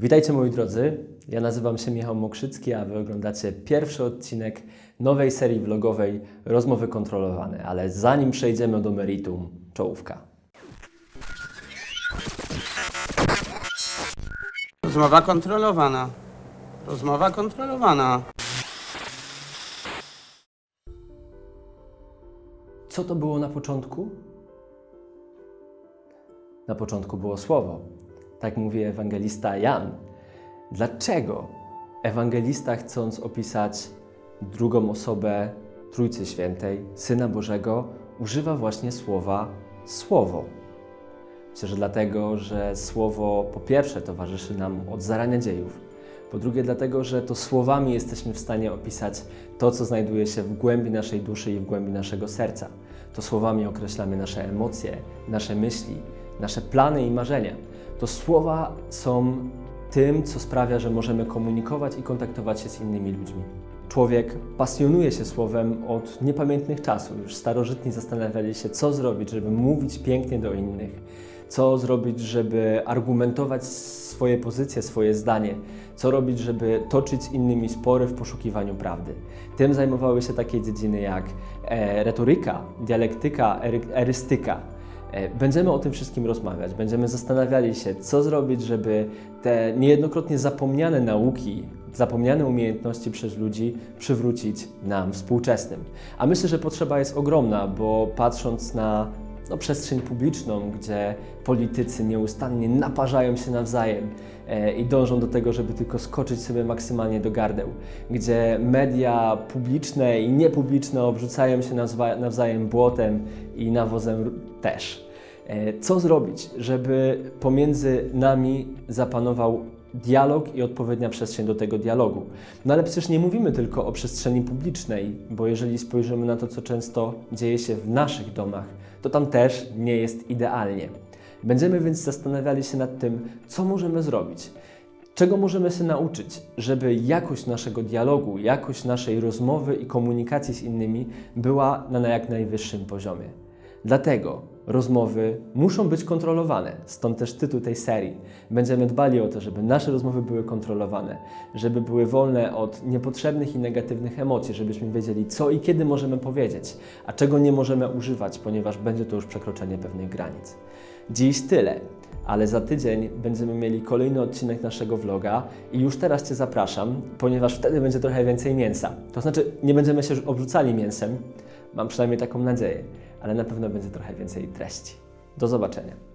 Witajcie moi drodzy, ja nazywam się Michał Mokrzycki, a Wy oglądacie pierwszy odcinek nowej serii vlogowej Rozmowy Kontrolowane. Ale zanim przejdziemy do meritum, czołówka. Rozmowa kontrolowana. Rozmowa kontrolowana. Co to było na początku? Na początku było słowo. Tak mówi ewangelista Jan. Dlaczego ewangelista, chcąc opisać drugą osobę Trójcy Świętej, Syna Bożego, używa właśnie słowa słowo? Myślę, że dlatego, że słowo po pierwsze towarzyszy nam od zarania dziejów, po drugie dlatego, że to słowami jesteśmy w stanie opisać to, co znajduje się w głębi naszej duszy i w głębi naszego serca. To słowami określamy nasze emocje, nasze myśli, nasze plany i marzenia. To słowa są tym, co sprawia, że możemy komunikować i kontaktować się z innymi ludźmi. Człowiek pasjonuje się słowem od niepamiętnych czasów. Już starożytni zastanawiali się, co zrobić, żeby mówić pięknie do innych, co zrobić, żeby argumentować swoje pozycje, swoje zdanie, co robić, żeby toczyć innymi spory w poszukiwaniu prawdy. Tym zajmowały się takie dziedziny jak e, retoryka, dialektyka, ery, erystyka. E, Będziemy o tym wszystkim rozmawiać, będziemy zastanawiali się, co zrobić, żeby te niejednokrotnie zapomniane nauki, zapomniane umiejętności przez ludzi przywrócić nam współczesnym. A myślę, że potrzeba jest ogromna, bo patrząc na no, przestrzeń publiczną, gdzie politycy nieustannie naparzają się nawzajem e, i dążą do tego, żeby tylko skoczyć sobie maksymalnie do gardeł, gdzie media publiczne i niepubliczne obrzucają się nawza- nawzajem błotem i nawozem też. E, Co zrobić, żeby pomiędzy nami zapanował dialog i odpowiednia przestrzeń do tego dialogu? No ale przecież nie mówimy tylko o przestrzeni publicznej, bo jeżeli spojrzymy na to, co często dzieje się w naszych domach, to tam też nie jest idealnie. Będziemy więc zastanawiali się nad tym, co możemy zrobić. Czego możemy się nauczyć, żeby jakość naszego dialogu, jakość naszej rozmowy i komunikacji z innymi była na jak najwyższym poziomie? Dlatego rozmowy muszą być kontrolowane, stąd też tytuł tej serii. Będziemy dbali o to, żeby nasze rozmowy były kontrolowane, żeby były wolne od niepotrzebnych i negatywnych emocji, żebyśmy wiedzieli, co i kiedy możemy powiedzieć, a czego nie możemy używać, ponieważ będzie to już przekroczenie pewnych granic. Dziś tyle ale za tydzień będziemy mieli kolejny odcinek naszego vloga i już teraz Cię zapraszam, ponieważ wtedy będzie trochę więcej mięsa. To znaczy, nie będziemy się obrzucali mięsem, mam przynajmniej taką nadzieję, ale na pewno będzie trochę więcej treści. Do zobaczenia.